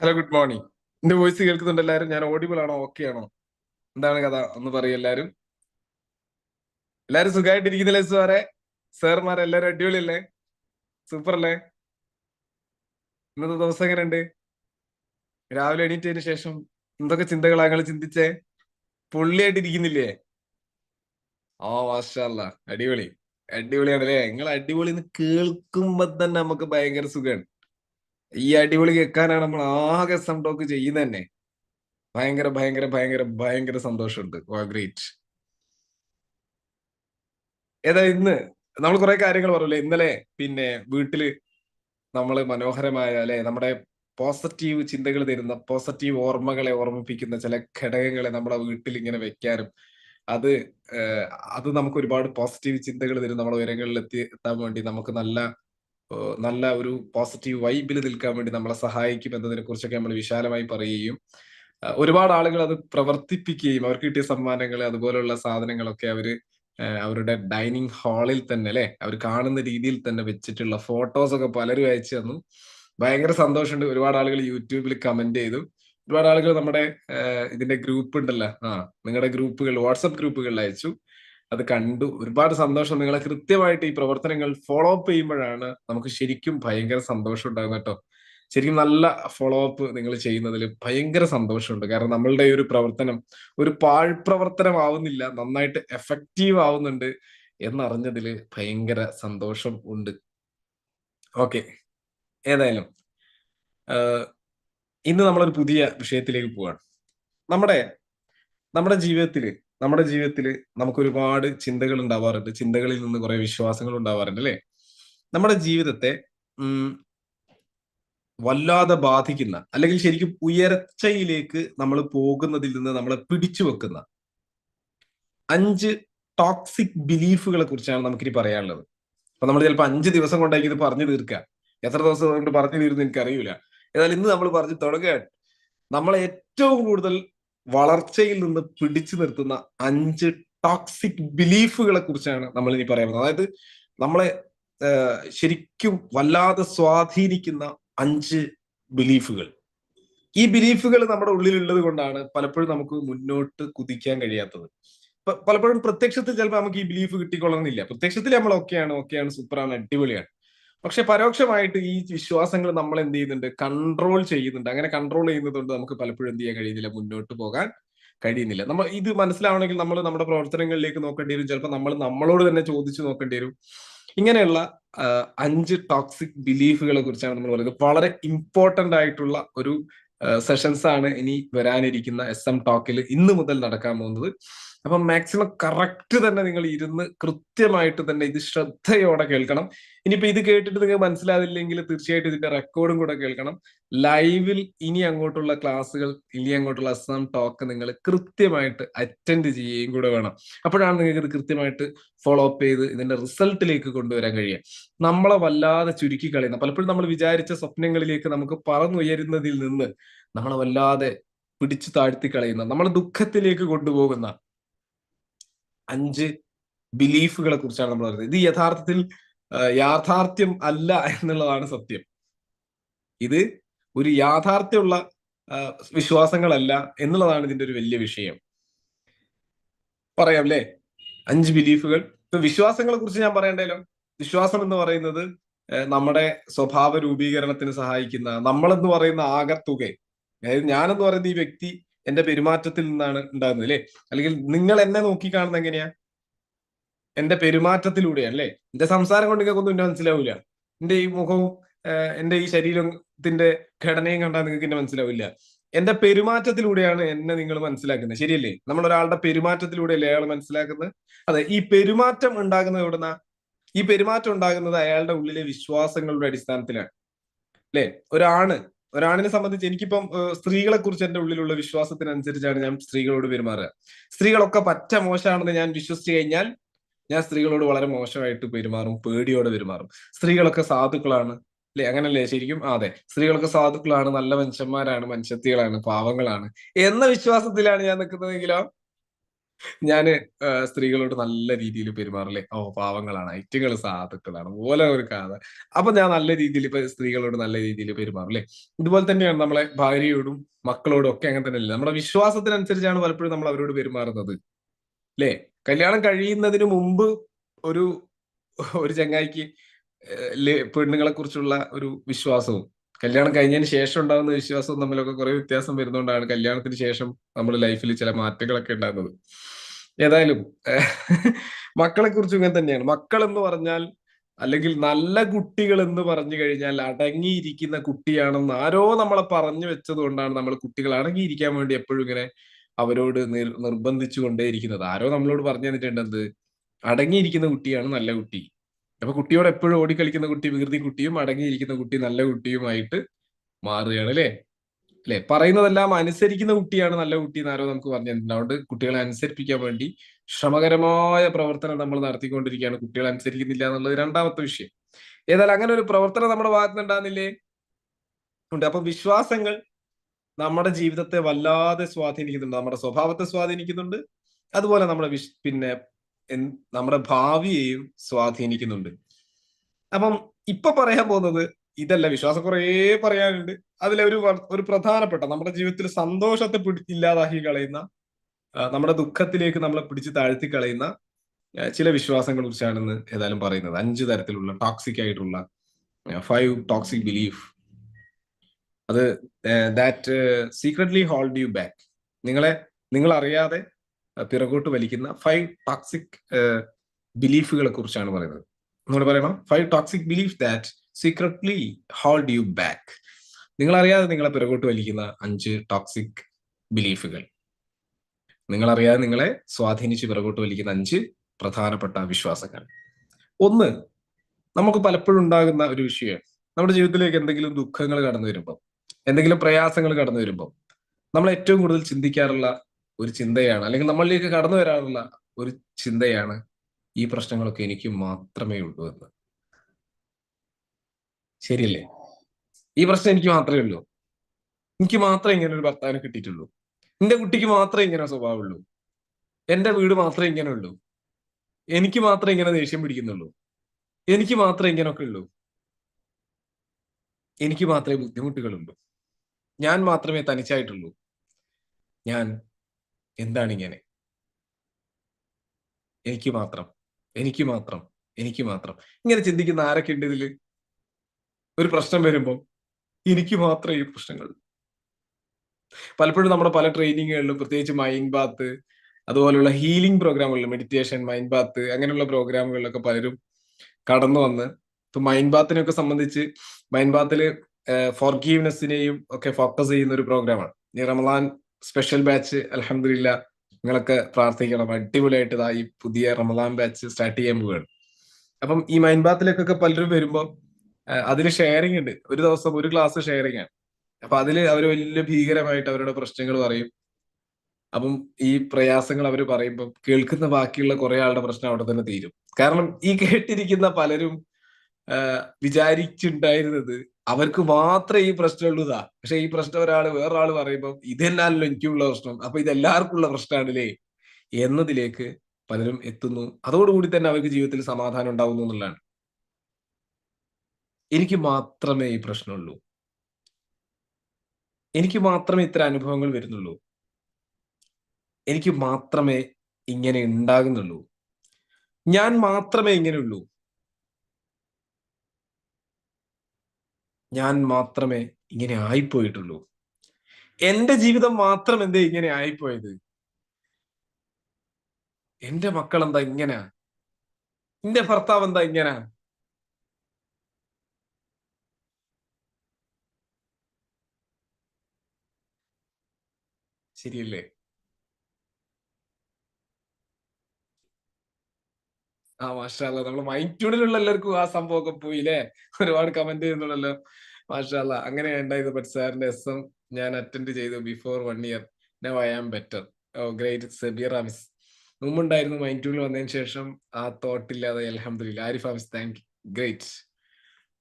Hello good morning എന്റെ voice കേൾക്കുന്നുണ്ട് എല്ലാവരും? ഞാൻ ഓഡിബിൾ ആണോ? ഓക്കെ ആണോ? എന്താണ് കഥ? ഒന്ന് പറയും എല്ലാരും എല്ലാരും സുഖമായിട്ടിരിക്കുന്നില്ലേ സാറെ? സാർമാർ എല്ലാരും അടിപൊളിയല്ലേ? സൂപ്പർ അല്ലേ? ഇന്നത്തെ ദിവസം എങ്ങനെയുണ്ട്? രാവിലെ എണീറ്റതിന് ശേഷം എന്തൊക്കെ ചിന്തകളാണ് നിങ്ങൾ ചിന്തിച്ചേ? പൊള്ളിയായിട്ട് ഇരിക്കുന്നില്ലേ ഓ മാഷല്ല അടിപൊളി. അടിപൊളിയാണല്ലേ? നിങ്ങൾ അടിപൊളി എന്ന് കേൾക്കുമ്പോ തന്നെ നമുക്ക് ഭയങ്കര സുഖമാണ് ഈ അടിപൊളി കേൾക്കാനാണ് നമ്മൾ ആകെ സം ടോക്ക് ചെയ്യുന്നത് തന്നെ. ഭയങ്കര ഭയങ്കര ഭയങ്കര ഭയങ്കര സന്തോഷമുണ്ട്. ഗ്രേറ്റ് ഏതാ ഇന്ന് നമ്മൾ കുറെ കാര്യങ്ങൾ പറഞ്ഞല്ലേ? ഇന്നലെ പിന്നെ വീട്ടിൽ നമ്മൾ മനോഹരമായ അല്ലെ നമ്മുടെ പോസിറ്റീവ് ചിന്തകൾ തരുന്ന പോസിറ്റീവ് ഓർമ്മകളെ ഓർമ്മിപ്പിക്കുന്ന ചില ഘടകങ്ങളെ നമ്മുടെ വീട്ടിൽ ഇങ്ങനെ വെക്കാനും അത് അത് നമുക്ക് ഒരുപാട് പോസിറ്റീവ് ചിന്തകൾ തരും. നമ്മുടെ ഉയരങ്ങളിൽ എത്തി എത്താൻ വേണ്ടി നമുക്ക് നല്ല നല്ല ഒരു പോസിറ്റീവ് വൈബിൽ നിൽക്കാൻ വേണ്ടി നമ്മളെ സഹായിക്കും എന്നതിനെ കുറിച്ചൊക്കെ നമ്മൾ വിശാലമായി പറയുകയും ഒരുപാട് ആളുകൾ അത് പ്രവർത്തിപ്പിക്കുകയും അവർക്ക് കിട്ടിയ സമ്മാനങ്ങൾ അതുപോലുള്ള സാധനങ്ങളൊക്കെ അവർ അവരുടെ ഡൈനിങ് ഹാളിൽ തന്നെ അല്ലെ? അവർ കാണുന്ന രീതിയിൽ തന്നെ വെച്ചിട്ടുള്ള ഫോട്ടോസ് ഒക്കെ പലരും അയച്ചു തന്നു. ഭയങ്കര സന്തോഷമുണ്ട്. ഒരുപാട് ആളുകൾ യൂട്യൂബിൽ കമന്റ് ചെയ്തു. ഒരുപാട് ആളുകൾ നമ്മുടെ ഇതിന്റെ ഗ്രൂപ്പ് ഉണ്ടല്ലോ. ആ നിങ്ങളുടെ ഗ്രൂപ്പുകൾ വാട്സപ്പ് ഗ്രൂപ്പുകളിൽ അയച്ചു. അത് കണ്ടു. ഒരുപാട് സന്തോഷം. നിങ്ങളെ കൃത്യമായിട്ട് ഈ പ്രവർത്തനങ്ങൾ ഫോളോ അപ്പ് ചെയ്യുമ്പോഴാണ് നമുക്ക് ശരിക്കും ഭയങ്കര സന്തോഷം ഉണ്ടാകുന്നത് കേട്ടോ. ശരിക്കും നല്ല ഫോളോ അപ്പ് നിങ്ങൾ ചെയ്യുന്നതിൽ ഭയങ്കര സന്തോഷമുണ്ട്. കാരണം നമ്മളുടെ ഈ ഒരു പ്രവർത്തനം ഒരു പാഴ്പ്രവർത്തനമാവുന്നില്ല. നന്നായിട്ട് എഫക്റ്റീവ് ആവുന്നുണ്ട് എന്നറിഞ്ഞതിൽ ഭയങ്കര സന്തോഷം ഉണ്ട്. ഓക്കെ ഏതായാലും ഇന്ന് നമ്മളൊരു പുതിയ വിഷയത്തിലേക്ക് പോവാണ്. നമ്മുടെ നമ്മുടെ ജീവിതത്തിൽ നമ്മുടെ ജീവിതത്തിൽ നമുക്ക് ഒരുപാട് ചിന്തകൾ ഉണ്ടാവാറുണ്ട്. ചിന്തകളിൽ നിന്ന് കുറെ വിശ്വാസങ്ങൾ ഉണ്ടാവാറുണ്ട് അല്ലെ? നമ്മുടെ ജീവിതത്തെ വല്ലാതെ ബാധിക്കുന്ന അല്ലെങ്കിൽ ശരിക്കും ഉയർച്ചയിലേക്ക് നമ്മൾ പോകുന്നതിൽ നിന്ന് നമ്മളെ പിടിച്ചു വെക്കുന്ന അഞ്ച് ടോക്സിക് ബിലീഫുകളെ കുറിച്ചാണ് നമുക്കിനി പറയാനുള്ളത്. അപ്പൊ നമ്മൾ ചിലപ്പോൾ അഞ്ച് ദിവസം കൊണ്ടായിരിക്കും ഇത് പറഞ്ഞു തീർക്കുക എത്ര ദിവസം കൊണ്ട് പറഞ്ഞു തീരുന്നു എനിക്കറിയില്ല എന്നാൽ ഇന്ന് നമ്മൾ പറഞ്ഞു തുടങ്ങുകയാണ്. നമ്മളെ ഏറ്റവും കൂടുതൽ വളർച്ചയിൽ നിന്ന് പിടിച്ചു നിർത്തുന്ന അഞ്ച് ടോക്സിക് ബിലീഫുകളെ കുറിച്ചാണ് നമ്മൾ ഇനി പറയുന്നത് അതായത് നമ്മളെ ശരിക്കും വല്ലാതെ സ്വാധീനിക്കുന്ന അഞ്ച് ബിലീഫുകൾ ഈ ബിലീഫുകൾ നമ്മുടെ ഉള്ളിലുള്ളത് കൊണ്ടാണ് പലപ്പോഴും നമുക്ക് മുന്നോട്ട് കുതിക്കാൻ കഴിയാത്തത്. പലപ്പോഴും പ്രത്യക്ഷത്തിൽ ചിലപ്പോൾ നമുക്ക് ഈ ബിലീഫ് കിട്ടിക്കൊള്ളണമെന്നില്ല. പ്രത്യക്ഷത്തിൽ നമ്മൾ ഓക്കെയാണ് ഓക്കെയാണ് സൂപ്പറാണ് അടിപൊളിയാണ്. പക്ഷെ പരോക്ഷമായിട്ട് ഈ വിശ്വാസങ്ങൾ നമ്മൾ എന്ത് ചെയ്യുന്നുണ്ട്? കൺട്രോൾ ചെയ്യുന്നുണ്ട്. അങ്ങനെ കൺട്രോൾ ചെയ്യുന്നതുകൊണ്ട് നമുക്ക് പലപ്പോഴും എന്ത് ചെയ്യാൻ കഴിയുന്നില്ല? മുന്നോട്ട് പോകാൻ കഴിയുന്നില്ല. നമ്മൾ ഇത് മനസ്സിലാവണമെങ്കിൽ നമ്മൾ നമ്മുടെ പ്രവർത്തനങ്ങളിലേക്ക് നോക്കേണ്ടി വരും. ചിലപ്പോൾ നമ്മൾ നമ്മളോട് തന്നെ ചോദിച്ചു നോക്കേണ്ടി വരും. ഇങ്ങനെയുള്ള അഞ്ച് ടോക്സിക് ബിലീഫുകളെ കുറിച്ചാണ് നമ്മൾ പറയുന്നത്. വളരെ ഇമ്പോർട്ടന്റ് ആയിട്ടുള്ള ഒരു സെഷൻസ് ആണ് ഇനി വരാനിരിക്കുന്ന എസ് എം ടോക്കിൽ ഇന്ന് മുതൽ നടക്കാൻ പോകുന്നത്. അപ്പം മാക്സിമം കറക്റ്റ് തന്നെ നിങ്ങൾ ഇരുന്ന് കൃത്യമായിട്ട് തന്നെ ഇത് ശ്രദ്ധയോടെ കേൾക്കണം. ഇനിയിപ്പോ ഇത് കേട്ടിട്ട് നിങ്ങൾക്ക് മനസ്സിലാവില്ലെങ്കിൽ തീർച്ചയായിട്ടും ഇതിന്റെ റെക്കോർഡും കൂടെ കേൾക്കണം. ലൈവിൽ ഇനി അങ്ങോട്ടുള്ള ക്ലാസ്സുകൾ ഇനി അങ്ങോട്ടുള്ള അസാം ടോക്ക് നിങ്ങൾ കൃത്യമായിട്ട് അറ്റൻഡ് ചെയ്യുകയും കൂടെ വേണം. അപ്പോഴാണ് നിങ്ങൾക്ക് ഇത് കൃത്യമായിട്ട് ഫോളോ അപ്പ് ചെയ്ത് ഇതിന്റെ റിസൾട്ടിലേക്ക് കൊണ്ടുവരാൻ കഴിയുക. നമ്മളെ വല്ലാതെ ചുരുക്കി കളയുന്ന പലപ്പോഴും നമ്മൾ വിചാരിച്ച സ്വപ്നങ്ങളിലേക്ക് നമുക്ക് പറന്നുയരുന്നതിൽ നിന്ന് നമ്മളെ വല്ലാതെ പിടിച്ചു താഴ്ത്തി കളയുന്ന നമ്മളെ ദുഃഖത്തിലേക്ക് കൊണ്ടുപോകുന്ന അഞ്ച് ബിലീഫുകളെ കുറിച്ചാണ് നമ്മൾ പറയുന്നത്. ഇത് യഥാർത്ഥത്തിൽ യാഥാർത്ഥ്യം അല്ല എന്നുള്ളതാണ് സത്യം. ഇത് ഒരു യാഥാർത്ഥ്യമുള്ള വിശ്വാസങ്ങളല്ല എന്നുള്ളതാണ് ഇതിന്റെ ഒരു വലിയ വിഷയം. പറയാം അല്ലേ? അഞ്ച് ബിലീഫുകൾ ഇപ്പൊ വിശ്വാസങ്ങളെ കുറിച്ച് ഞാൻ പറയണ്ടല്ലോ വിശ്വാസം എന്ന് പറയുന്നത് നമ്മുടെ സ്വഭാവ രൂപീകരണത്തിന് സഹായിക്കുന്ന നമ്മളെന്ന് പറയുന്ന ആകത്തുക. അതായത് ഞാനെന്ന് പറയുന്ന ഈ വ്യക്തി എന്റെ പെരുമാറ്റത്തിൽ നിന്നാണ് ഉണ്ടാകുന്നത് അല്ലേ? അല്ലെങ്കിൽ നിങ്ങൾ എന്നെ നോക്കി കാണുന്നത് എങ്ങനെയാ? എന്റെ പെരുമാറ്റത്തിലൂടെയാണ് അല്ലേ? എന്റെ സംസാരം കൊണ്ട് നിങ്ങൾക്കൊന്നും എന്നെ മനസ്സിലാവില്ല. എന്റെ ഈ മുഖവും എന്റെ ഈ ശരീരത്തിന്റെ ഘടനയും കണ്ടാൽ നിങ്ങൾക്ക് എന്നെ മനസ്സിലാവില്ല. എന്റെ പെരുമാറ്റത്തിലൂടെയാണ് എന്നെ നിങ്ങൾ മനസ്സിലാക്കുന്നത്. ശരിയല്ലേ? നമ്മൾ ഒരാളുടെ പെരുമാറ്റത്തിലൂടെയല്ലേ അയാൾ മനസ്സിലാക്കുന്നത്? അതെ ഈ പെരുമാറ്റം ഉണ്ടാകുന്നത് എവിടുന്ന? ഈ പെരുമാറ്റം ഉണ്ടാകുന്നത് അയാളുടെ ഉള്ളിലെ വിശ്വാസങ്ങളുടെ അടിസ്ഥാനത്തിലാണ്. അല്ലെ? ഒരാണ് ഒരാണിനെ സംബന്ധിച്ച് എനിക്കിപ്പം സ്ത്രീകളെ കുറിച്ച് എന്റെ ഉള്ളിലുള്ള വിശ്വാസത്തിനനുസരിച്ചാണ് ഞാൻ സ്ത്രീകളോട് പെരുമാറുക. സ്ത്രീകളൊക്കെ പറ്റ മോശമാണെന്ന് ഞാൻ വിശ്വസിച്ചു കഴിഞ്ഞാൽ ഞാൻ സ്ത്രീകളോട് വളരെ മോശമായിട്ട് പെരുമാറും പേടിയോടെ പെരുമാറും. സ്ത്രീകളൊക്കെ സാധുക്കളാണ്. അല്ലെ? അങ്ങനല്ലേ ശരിക്കും? അതെ. സ്ത്രീകളൊക്കെ സാധുക്കളാണ് നല്ല മനുഷ്യന്മാരാണ് മനുഷ്യത്തികളാണ് പാവങ്ങളാണ്. എന്ന വിശ്വാസത്തിലാണ് ഞാൻ നിൽക്കുന്നതെങ്കിലോ ഞാൻ സ്ത്രീകളോട് നല്ല രീതിയിൽ പെരുമാറില്ലേ ഓ പാവങ്ങളാണ്. ഐറ്റങ്ങൾ സാധുക്കളാണ്. പോലെ ഒരു കഥ. അപ്പൊ ഞാൻ നല്ല രീതിയിൽ ഇപ്പൊ സ്ത്രീകളോട് നല്ല രീതിയിൽ പെരുമാറില്ലേ ഇതുപോലെ തന്നെയാണ് നമ്മളെ ഭാര്യയോടും മക്കളോടും ഒക്കെ അങ്ങനെ തന്നെയല്ലേ? നമ്മുടെ വിശ്വാസത്തിനനുസരിച്ചാണ് പലപ്പോഴും നമ്മൾ അവരോട് പെരുമാറുന്നത്. അല്ലേ കല്യാണം കഴിയുന്നതിന് മുമ്പ് ഒരു ഒരു ചങ്ങായിക്ക് പെണ്ണുങ്ങളെ കുറിച്ചുള്ള ഒരു വിശ്വാസവും കല്യാണം കഴിഞ്ഞതിന് ശേഷം ഉണ്ടാകുന്ന വിശ്വാസവും തമ്മിലൊക്കെ കുറെ വ്യത്യാസം വരുന്നതുകൊണ്ടാണ് കല്യാണത്തിന് ശേഷം നമ്മൾ ലൈഫിൽ ചില മാറ്റങ്ങളൊക്കെ ഉണ്ടാകുന്നത്. ഏതായാലും മക്കളെ കുറിച്ച് ഇങ്ങനെ തന്നെയാണ്. മക്കൾ എന്ന് പറഞ്ഞാൽ അല്ലെങ്കിൽ നല്ല കുട്ടികൾ എന്ന് പറഞ്ഞു കഴിഞ്ഞാൽ അടങ്ങിയിരിക്കുന്ന കുട്ടിയാണെന്ന് ആരോ നമ്മളെ പറഞ്ഞു വെച്ചത് കൊണ്ടാണ് നമ്മൾ കുട്ടികൾ അടങ്ങിയിരിക്കാൻ വേണ്ടി എപ്പോഴും ഇങ്ങനെ അവരോട് നിർബന്ധിച്ചു കൊണ്ടേയിരിക്കുന്നത് ആരോ നമ്മളോട് പറഞ്ഞു തന്നിട്ടുണ്ട് അടങ്ങിയിരിക്കുന്ന കുട്ടിയാണ് നല്ല കുട്ടി. അപ്പൊ കുട്ടിയോട് എപ്പോഴും ഓടിക്കളിക്കുന്ന കുട്ടി വികൃതി കുട്ടിയും അടങ്ങിയിരിക്കുന്ന കുട്ടി നല്ല കുട്ടിയുമായിട്ട് മാറുകയാണ് അല്ലെ? അല്ലെ? പറയുന്നതെല്ലാം അനുസരിക്കുന്ന കുട്ടിയാണ് നല്ല കുട്ടി എന്നാരോ നമുക്ക് പറഞ്ഞിട്ടുണ്ട്. അതുകൊണ്ട് കുട്ടികളെ അനുസരിപ്പിക്കാൻ വേണ്ടി ശ്രമകരമായ പ്രവർത്തനം നമ്മൾ നടത്തിക്കൊണ്ടിരിക്കുകയാണ്. കുട്ടികളെ അനുസരിക്കുന്നില്ല എന്നുള്ളത് രണ്ടാമത്തെ വിഷയം. ഏതായാലും അങ്ങനെ ഒരു പ്രവർത്തനം നമ്മുടെ ഭാഗത്ത് ഉണ്ടാകുന്നില്ലേ? ഉണ്ട്. അപ്പൊ വിശ്വാസങ്ങൾ നമ്മുടെ ജീവിതത്തെ വല്ലാതെ സ്വാധീനിക്കുന്നുണ്ട്. നമ്മുടെ സ്വഭാവത്തെ സ്വാധീനിക്കുന്നുണ്ട്. അതുപോലെ നമ്മുടെ വിശ് പിന്നെ നമ്മുടെ ഭാവിയെയും സ്വാധീനിക്കുന്നുണ്ട്. അപ്പം ഇപ്പൊ പറയാൻ പോകുന്നത് ഇതല്ല വിശ്വാസം കുറേ പറയാനുണ്ട്. അതിലെ ഒരു ഒരു പ്രധാനപ്പെട്ട നമ്മുടെ ജീവിതത്തിൽ സന്തോഷത്തെ പിടി ഇല്ലാതാക്കി കളയുന്ന നമ്മുടെ ദുഃഖത്തിലേക്ക് നമ്മളെ പിടിച്ച് താഴ്ത്തി കളയുന്ന ചില വിശ്വാസങ്ങളെ കുറിച്ചാണ് ഏതായാലും പറയുന്നത്. അഞ്ച് തരത്തിലുള്ള ടോക്സിക് ആയിട്ടുള്ള ഫൈവ് ടോക്സിക് ബിലീഫ് അത് that secretly hold you back നിങ്ങളെ നിങ്ങൾ അറിയാതെ പിറകോട്ട് വലിക്കുന്ന ഫൈവ് ടോക്സിക് ബിലീഫുകളെ കുറിച്ചാണ് പറയുന്നത്. നമ്മൾ പറയണം. Five toxic belief that secretly hold you back നിങ്ങൾ അറിയാതെ നിങ്ങളെ പിറകോട്ട് വലിക്കുന്ന അഞ്ച് ടോക്സിക് ബിലീഫുകൾ നിങ്ങൾ അറിയാതെ നിങ്ങളെ സ്വാധീനിച്ച് പിറകോട്ട് വലിക്കുന്ന അഞ്ച് പ്രധാനപ്പെട്ട വിശ്വാസങ്ങൾ. ഒന്ന് നമുക്ക് പലപ്പോഴും ഉണ്ടാകുന്ന ഒരു വിഷയം. നമ്മുടെ ജീവിതത്തിലേക്ക് എന്തെങ്കിലും ദുഃഖങ്ങൾ കടന്നു വരുമ്പോൾ എന്തെങ്കിലും പ്രയാസങ്ങൾ കടന്നു വരുമ്പോൾ നമ്മൾ ഏറ്റവും കൂടുതൽ ചിന്തിക്കാറുള്ള ഒരു ചിന്തയാണ്. അല്ലെങ്കിൽ നമ്മളിലേക്ക് കടന്നു വരാനുള്ള ഒരു ചിന്തയാണ് ഈ പ്രശ്നങ്ങളൊക്കെ എനിക്ക് മാത്രമേ ഉള്ളൂ എന്ന്. ശരിയല്ലേ? ഈ പ്രശ്നം എനിക്ക് മാത്രമേ ഉള്ളൂ. എനിക്ക് മാത്രമേ ഇങ്ങനെ ഒരു ഭർത്താവിനെ കിട്ടിയിട്ടുള്ളൂ. എന്റെ കുട്ടിക്ക് മാത്രമേ ഇങ്ങനെ സ്വഭാവമുള്ളൂ എന്റെ വീട് മാത്രമേ ഇങ്ങനെ ഉള്ളൂ. എനിക്ക് മാത്രമേ ഇങ്ങനെ ദേഷ്യം പിടിക്കുന്നുള്ളൂ. എനിക്ക് മാത്രമേ ഇങ്ങനെയൊക്കെ ഉള്ളൂ. എനിക്ക് മാത്രമേ ബുദ്ധിമുട്ടുകളുള്ളൂ. ഞാൻ മാത്രമേ തനിച്ചായിട്ടുള്ളൂ. ഞാൻ എന്താണ് ഇങ്ങനെ എനിക്ക് മാത്രം എനിക്ക് മാത്രം എനിക്ക് മാത്രം. ഇങ്ങനെ ചിന്തിക്കുന്ന ആരൊക്കെ ഉണ്ട് ഇതിൽ? ഒരു പ്രശ്നം വരുമ്പോൾ എനിക്ക് മാത്രം ഈ പ്രശ്നങ്ങൾ. പലപ്പോഴും നമ്മുടെ പല ട്രെയിനിങ്ങുകളിലും പ്രത്യേകിച്ച് മൈൻഡ് ബാത്ത് അതുപോലുള്ള ഹീലിംഗ് പ്രോഗ്രാമുകളിൽ മെഡിറ്റേഷൻ മൈൻഡ് ബാത്ത് അങ്ങനെയുള്ള പ്രോഗ്രാമുകളിലൊക്കെ പലരും കടന്നു വന്ന് ഇപ്പൊ മൈൻഡ് ബാത്തിനെയൊക്കെ സംബന്ധിച്ച് മൈൻഡ് ബാത്തിൽ ഫോർഗീവ്നെസ്സിനെയും ഒക്കെ ഫോക്കസ് ചെയ്യുന്ന ഒരു പ്രോഗ്രാമാണ്. ഈ റമദാൻ സ്പെഷ്യൽ ബാച്ച് അലഹമില്ല നിങ്ങളൊക്കെ പ്രാർത്ഥിക്കണം. അടിപൊളിയായിട്ട് ഈ പുതിയ റമദാൻ ബാച്ച് സ്റ്റാർട്ട് ചെയ്യാൻ പോവുകയാണ്. അപ്പം ഈ മൈൻഡ് ബാത്തിലേക്കൊക്കെ പലരും വരുമ്പോൾ അതിൽ ഷെയറിംഗ് ഉണ്ട്. ഒരു ദിവസം ഒരു ക്ലാസ് ഷെയറിംഗ് ആണ്. അപ്പൊ അതിൽ അവർ വലിയ ഭീകരമായിട്ട് അവരുടെ പ്രശ്നങ്ങൾ പറയും. അപ്പം ഈ പ്രയാസങ്ങൾ അവർ പറയുമ്പോൾ കേൾക്കുന്ന ബാക്കിയുള്ള കുറെ ആളുടെ പ്രശ്നം അവിടെ തന്നെ തീരും. കാരണം ഈ കേട്ടിരിക്കുന്ന പലരും വിചാരിച്ചിട്ടുണ്ടായിരുന്നത് അവർക്ക് മാത്രമേ ഈ പ്രശ്നമുള്ളതാ പക്ഷെ ഈ പ്രശ്നം ഒരാൾ വേറൊരാൾ പറയുമ്പോൾ ഇതെന്നാലല്ലോ എനിക്കുള്ള പ്രശ്നം. അപ്പൊ ഇത് എല്ലാവർക്കും ഉള്ള പ്രശ്നമാണല്ലേ എന്നതിലേക്ക് പലരും എത്തുന്നു. അതോടുകൂടി തന്നെ അവർക്ക് ജീവിതത്തിൽ സമാധാനം ഉണ്ടാവുന്നു എന്നുള്ളതാണ്. എനിക്ക് മാത്രമേ ഈ പ്രശ്നമുള്ളൂ. എനിക്ക് മാത്രമേ ഇത്ര അനുഭവങ്ങൾ വരുന്നുള്ളൂ. എനിക്ക് മാത്രമേ ഇങ്ങനെ ഉണ്ടാകുന്നുള്ളൂ. ഞാൻ മാത്രമേ ഇങ്ങനെയുള്ളൂ. ഞാൻ മാത്രമേ ഇങ്ങനെ ആയിപ്പോയിട്ടുള്ളൂ. എന്റെ ജീവിതം മാത്രം എന്തേ ഇങ്ങനെ ആയിപ്പോയത്? എന്റെ മക്കൾ എന്താ ഇങ്ങനെ? എന്റെ ഭർത്താവ് എന്താ ഇങ്ങനെ? ശരിയല്ലേ? ആ മാഷാല്ല. നമ്മൾ മൈൻഡ് ട്യൂണിലുള്ള എല്ലാവർക്കും ആ സംഭവമൊക്കെ പോയില്ലേ? ഒരുപാട് കമന്റ് ചെയ്യുന്നുണ്ടല്ലോ. മാഷാല്ല അങ്ങനെ ഉണ്ടായത് ബട്ട് സാറിന്റെ എസ് എം ഞാൻ അറ്റൻഡ് ചെയ്തു before one year now I am better oh great സെബിയർ ആമിസ് മുമ്പുണ്ടായിരുന്നു മൈൻഡ് ട്യൂണിൽ വന്നതിന് ശേഷം ആ തോട്ട് ഇല്ലാതെ അലഹമില്ല ആരിഫ് ആമിസ് താങ്ക് ഗ്രേറ്റ്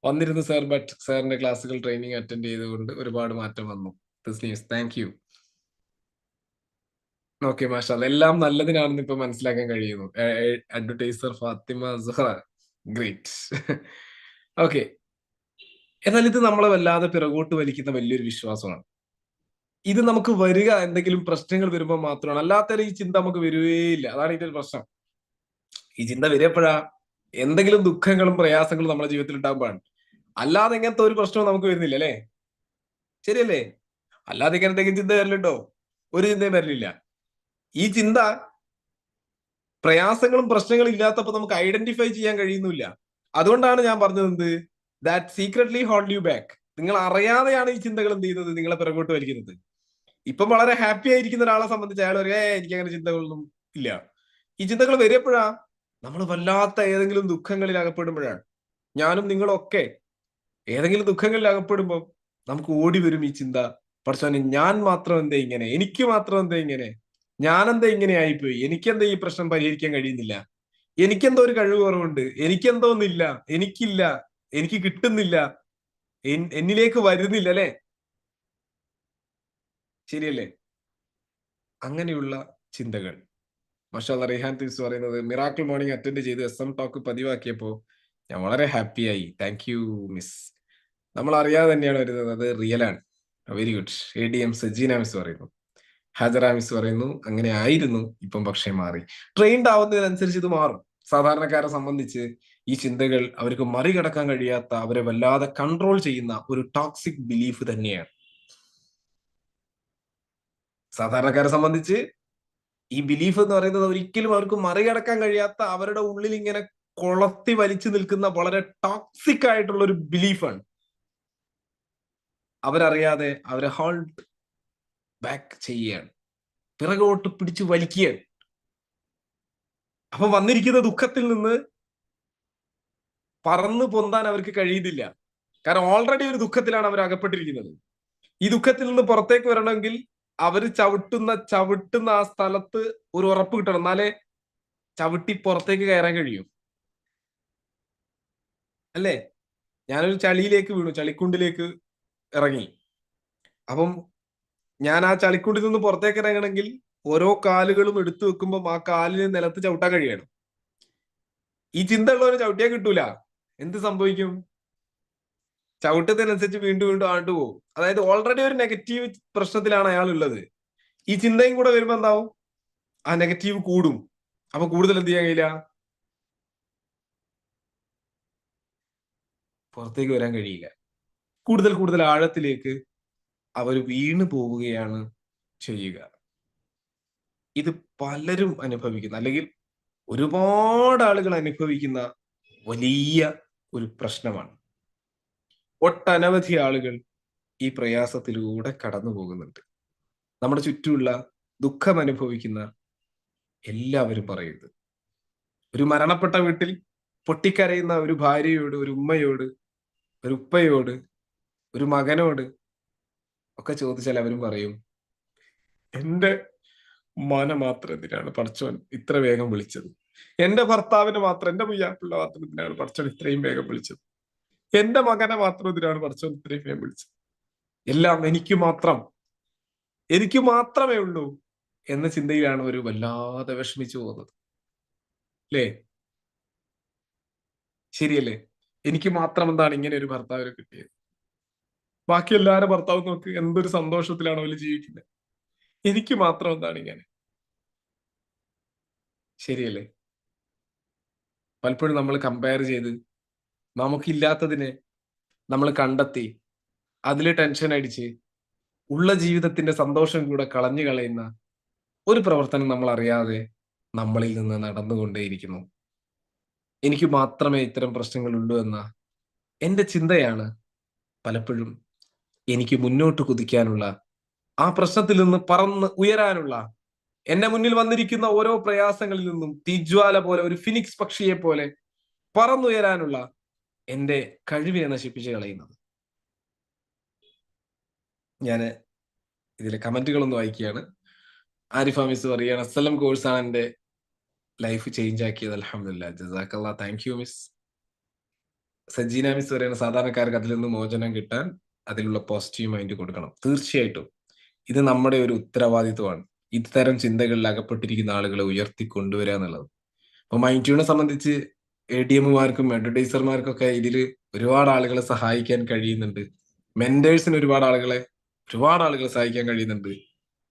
വന്നിരുന്നു സാർ ബട്ട് സാറിന്റെ ക്ലാസ്സുകൾ ട്രെയിനിങ് അറ്റൻഡ് ചെയ്തുകൊണ്ട് ഒരുപാട് മാറ്റം വന്നു. This news thank you okay മാഷാ എല്ലാം നല്ലതിനാണെന്ന് ഇപ്പൊ മനസ്സിലാക്കാൻ കഴിയുന്നു. Advertiser Fathima Suhara. Great okay എന്നാൽ ഇത് നമ്മളെ വല്ലാതെ പിറകോട്ട് വലിക്കുന്ന വലിയൊരു വിശ്വാസമാണ്. ഇത് നമുക്ക് വരിക എന്തെങ്കിലും പ്രശ്നങ്ങൾ വരുമ്പോൾ മാത്രമാണ്. അല്ലാത്ത ഈ ചിന്ത നമുക്ക് വരുകയില്ല അതാണ് ഇതിന്റെ പ്രശ്നം. ഈ ചിന്ത വരികപ്പോഴാ എന്തെങ്കിലും ദുഃഖങ്ങളും പ്രയാസങ്ങളും നമ്മുടെ ജീവിതത്തിൽ ഉണ്ടാകുമ്പോഴാണ് അല്ലാതെ ഇങ്ങനത്തെ ഒരു പ്രശ്നവും നമുക്ക് വരുന്നില്ല അല്ലേ? ശരിയല്ലേ? അല്ലാതെ ഇങ്ങനെ എന്തെങ്കിലും ചിന്ത വരലുണ്ടോ? ഒരു ചിന്തയും വരലില്ല. ഈ ചിന്ത പ്രയാസങ്ങളും പ്രശ്നങ്ങളും ഇല്ലാത്തപ്പോൾ നമുക്ക് ഐഡന്റിഫൈ ചെയ്യാൻ കഴിയുന്നില്ല. അതുകൊണ്ടാണ് ഞാൻ പറഞ്ഞത് എന്ത്? That secretly hold you back നിങ്ങൾ അറിയാതെയാണ് ഈ ചിന്തകൾ എന്ത് ചെയ്യുന്നത്? നിങ്ങളെ പിറകോട്ട് വലിക്കുന്നത്. ഇപ്പം വളരെ ഹാപ്പി ആയിരിക്കുന്ന ഒരാളെ സംബന്ധിച്ച് അയാൾ ഒരു എനിക്ക് അങ്ങനെ ചിന്തകളൊന്നും ഇല്ല. ഈ ചിന്തകൾ വരുമ്പോഴാ നമ്മൾ വല്ലാത്ത ഏതെങ്കിലും ദുഃഖങ്ങളിൽ അകപ്പെടുമ്പോഴാണ്. ഞാനും നിങ്ങളൊക്കെ ഏതെങ്കിലും ദുഃഖങ്ങളിൽ അകപ്പെടുമ്പോൾ നമുക്ക് ഓടി വരും ഈ ചിന്ത. പഠിച്ചോനെ ഞാൻ മാത്രം എന്തേ ഇങ്ങനെ? എനിക്ക് മാത്രം എന്തേ ഇങ്ങനെ? ഞാനെന്താ ഇങ്ങനെ ആയിപ്പോയി എനിക്കെന്താ ഈ പ്രശ്നം പരിഹരിക്കാൻ കഴിയുന്നില്ല? എനിക്കെന്തോ ഒരു കഴിവ് കുറവുണ്ട് എനിക്കെന്തോ ഒന്നില്ല എനിക്കില്ല. എനിക്ക് കിട്ടുന്നില്ല. എന്നിലേക്ക് വരുന്നില്ല അല്ലെ? ശരിയല്ലേ? അങ്ങനെയുള്ള ചിന്തകൾ. മഷാല റിഹാൻ തിരിച്ചു പറയുന്നത് മിറാക്കിൾ മോർണിംഗ് അറ്റൻഡ് ചെയ്ത് എസ് എം ടോക്ക് പതിവാക്കിയപ്പോ ഞാൻ വളരെ ഹാപ്പിയായി. Thank you miss. നമ്മൾ അറിയാതെ തന്നെയാണ് വരുന്നത്. അത് റിയൽ ആണ് very good A D M Sajina miss പറയുന്നു. ഹാജറ മിസ് പറയുന്നു അങ്ങനെ ആയിരുന്നു ഇപ്പം പക്ഷേ മാറി. ട്രെയിൻഡ് ആവുന്നതിനനുസരിച്ച് ഇത് മാറും. സാധാരണക്കാരെ സംബന്ധിച്ച് ഈ ചിന്തകൾ അവർക്ക് മറികടക്കാൻ കഴിയാത്ത അവരെ വല്ലാതെ കൺട്രോൾ ചെയ്യുന്ന ഒരു ടോക്സിക് ബിലീഫ് തന്നെയാണ്. സാധാരണക്കാരെ സംബന്ധിച്ച് ഈ ബിലീഫ് എന്ന് പറയുന്നത് ഒരിക്കലും അവർക്ക് മറികടക്കാൻ കഴിയാത്ത അവരുടെ ഉള്ളിൽ ഇങ്ങനെ കൊളത്തി വലിച്ചു നിൽക്കുന്ന വളരെ ടോക്സിക് ആയിട്ടുള്ള ഒരു ബിലീഫാണ് അവരറിയാതെ അവരെ ഹോൾഡ് ബാക്ക് ചെയ്യുകയാണ് പിറകോട്ട് പിടിച്ചു വലിക്കുകയാണ്. അപ്പൊ വന്നിരിക്കുന്ന ദുഃഖത്തിൽ നിന്ന് പറന്നു പൊന്താൻ അവർക്ക് കഴിയുന്നില്ല. കാരണം ഓൾറെഡി ഒരു ദുഃഖത്തിലാണ് അവർ അകപ്പെട്ടിരിക്കുന്നത്. ഈ ദുഃഖത്തിൽ നിന്ന് പുറത്തേക്ക് വരണമെങ്കിൽ അവർ ചവിട്ടുന്ന ചവിട്ടുന്ന ആ സ്ഥലത്ത് ഒരു ഉറപ്പ് കിട്ടണം. എന്നാലേ ചവിട്ടി പുറത്തേക്ക് കയറാൻ കഴിയും. അല്ലേ? ഞാനൊരു ചളിയിലേക്ക് വീണു. ചളിക്കുണ്ടിലേക്ക് ഇറങ്ങി. അപ്പം ഞാൻ ആ ചളിക്കുണ്ടിൽ നിന്ന് പുറത്തേക്ക് ഇറങ്ങണമെങ്കിൽ ഓരോ കാലുകളും എടുത്തു വെക്കുമ്പോൾ ആ കാലിന് നിലത്ത് ചവിട്ടാൻ കഴിയണം. ഈ ചിന്ത ഉള്ളവന് ചവിട്ടിയാൽ കിട്ടൂല. എന്ത് സംഭവിക്കും? ചവിട്ടത്തിനനുസരിച്ച് വീണ്ടും വീണ്ടും ആണ്ട് പോകും. അതായത് ഓൾറെഡി ഒരു നെഗറ്റീവ് പ്രശ്നത്തിലാണ് അയാൾ ഉള്ളത്. ഈ ചിന്തയും കൂടെ വരുമ്പോ എന്താവും? ആ നെഗറ്റീവ് കൂടും. അപ്പൊ കൂടുതൽ എന്ത് ചെയ്യാൻ കഴിയില്ല? പുറത്തേക്ക് വരാൻ കഴിയില്ല. കൂടുതൽ കൂടുതൽ ആഴത്തിലേക്ക് അവർ വീണു പോവുകയാണ് ചെയ്യുക. ഇത് പലരും അനുഭവിക്കുന്ന. അല്ലെങ്കിൽ ഒരുപാട് ആളുകൾ അനുഭവിക്കുന്ന വലിയ ഒരു പ്രശ്നമാണ്. ഒട്ടനവധി ആളുകൾ ഈ പ്രയാസത്തിലൂടെ കടന്നു പോകുന്നുണ്ട്. നമ്മുടെ ചുറ്റുമുള്ള ദുഃഖം അനുഭവിക്കുന്ന എല്ലാവരും പറയുന്നത്. ഒരു മരണപ്പെട്ട വീട്ടിൽ പൊട്ടിക്കരയുന്ന ഒരു ഭാര്യയോട് ഒരു ഉമ്മയോട് ഒരു ഉപ്പയോട് ഒരു മകനോട് ഒക്കെ ചോദിച്ചാൽ അവരും പറയും. എന്റെ മന മാത്രം എന്തിനാണ് പഠിച്ചോൻ ഇത്ര വേഗം വിളിച്ചത്? എന്റെ ഭർത്താവിനെ മാത്രം എന്റെ മുയ്യാപ്പിള്ള മാത്രം എന്തിനാണ് പഠിച്ചോൻ ഇത്രയും വേഗം വിളിച്ചത്? എന്റെ മകനെ മാത്രം എന്തിനാണ് പഠിച്ചോൻ ഇത്രയും വേഗം വിളിച്ചത്? എല്ലാം എനിക്ക് മാത്രം എനിക്ക് മാത്രമേ ഉള്ളൂ എന്ന ചിന്തയിലാണ് ഒരു വല്ലാതെ വിഷമിച്ചു പോകുന്നത്. അല്ലേ ശരിയല്ലേ? എനിക്ക് മാത്രം എന്താണ് ഇങ്ങനെ ഒരു ഭർത്താവിനെ കിട്ടിയത്? ബാക്കി എല്ലാവരും ഭർത്താവ് നോക്ക് എന്തൊരു സന്തോഷത്തിലാണ് അവർ ജീവിക്കുന്നത് എനിക്ക് മാത്രം എന്താണ് ഇങ്ങനെ? ശരിയല്ലേ? പലപ്പോഴും നമ്മൾ കമ്പയർ ചെയ്ത് നമുക്കില്ലാത്തതിനെ നമ്മൾ കണ്ടെത്തി അതിൽ ടെൻഷൻ അടിച്ച് ഉള്ള ജീവിതത്തിന്റെ സന്തോഷം കൂടെ കളഞ്ഞു കളയുന്ന ഒരു പ്രവർത്തനം നമ്മൾ അറിയാതെ നമ്മളിൽ നിന്ന് നടന്നുകൊണ്ടേയിരിക്കുന്നു. എനിക്ക് മാത്രമേ ഇത്തരം പ്രശ്നങ്ങളുള്ളൂ എന്ന എന്റെ ചിന്തയാണ് പലപ്പോഴും എനിക്ക് മുന്നോട്ട് കുതിക്കാനുള്ള ആ പ്രശ്നത്തിൽ നിന്ന് പറന്ന് ഉയരാനുള്ള എന്റെ മുന്നിൽ വന്നിരിക്കുന്ന ഓരോ പ്രയാസങ്ങളിൽ നിന്നും തീജ്വാല പോലെ ഒരു ഫിനിക്സ് പക്ഷിയെ പോലെ പറന്നുയരാനുള്ള എന്റെ കഴിവിനെ നശിപ്പിച്ച് കളയുന്നത്. ഞാൻ ഇതിലെ കമന്റുകളൊന്നും വായിക്കുകയാണ്. ആരിഫ മിസ് പറയുകയാണ് അസ്സലം കോഴ്സാണ് എന്റെ ലൈഫ് ചേഞ്ച് ആക്കിയത്. അലഹമില്ല ജസാക്കല്ല thank you miss Sajina miss പറയുന്ന സാധാരണക്കാർക്ക് അതിൽ നിന്ന് മോചനം കിട്ടാൻ അതിലുള്ള പോസിറ്റീവ് മൈൻഡ് കൊടുക്കണം. തീർച്ചയായിട്ടും. ഇത് നമ്മുടെ ഒരു ഉത്തരവാദിത്വമാണ്. ഇത്തരം ചിന്തകളിൽ അകപ്പെട്ടിരിക്കുന്ന ആളുകളെ ഉയർത്തി കൊണ്ടുവരിക എന്നുള്ളത്. അപ്പൊ മൈൻഡ് ട്യൂണെ സംബന്ധിച്ച് എ ഡി എമ്മുമാർക്കും അഡ്വർടൈസർമാർക്കൊക്കെ ഇതിൽ ഒരുപാട് ആളുകളെ സഹായിക്കാൻ കഴിയുന്നുണ്ട്. മെന്റേഴ്സിന് ഒരുപാട് ആളുകളെ ഒരുപാട് ആളുകളെ സഹായിക്കാൻ കഴിയുന്നുണ്ട്.